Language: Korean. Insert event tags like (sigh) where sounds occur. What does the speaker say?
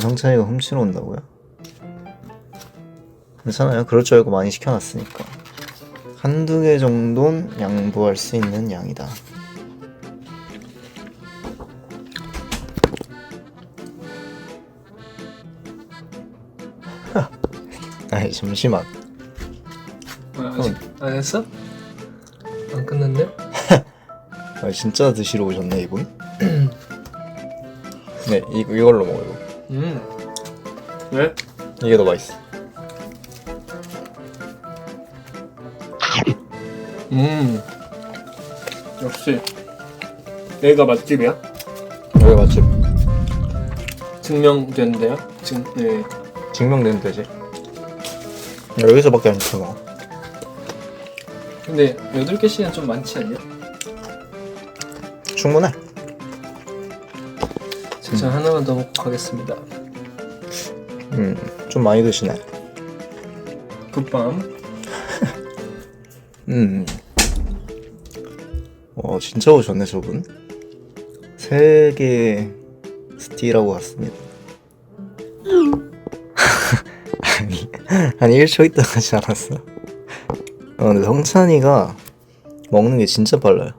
성찬이가 훔치러 온다고요? 괜찮아요. 그럴 줄 알고 많이 시켜놨으니까. 한두 개 정도는 양보할 수 있는 양이다. 아니 잠시만. 뭐야 아직 안 했어? 안 끝났네? (laughs) 아, 진짜 드시러 오셨네 이분? (clears throat) 네 이, 이걸로 먹어요. 음 왜? 이게 더 맛있어. 음 역시 여기가 맛집이야? 여기 맛집 증명된대요? 증, 네. 증명되면 되지. 여기서밖에 안 먹어. 근데 8개씩은 좀 많지 않냐? 충분해. 저 하나만 더 먹고 가겠습니다 음, 좀 많이 드시네. 굿밤 (laughs) 음. 어, 진짜 오셨네, 저분. 세계 스티라고 갔습니다. (laughs) 아니, 아니, 1초 있다 하지 않았어? 어, 근데 성찬이가 먹는 게 진짜 빨라요.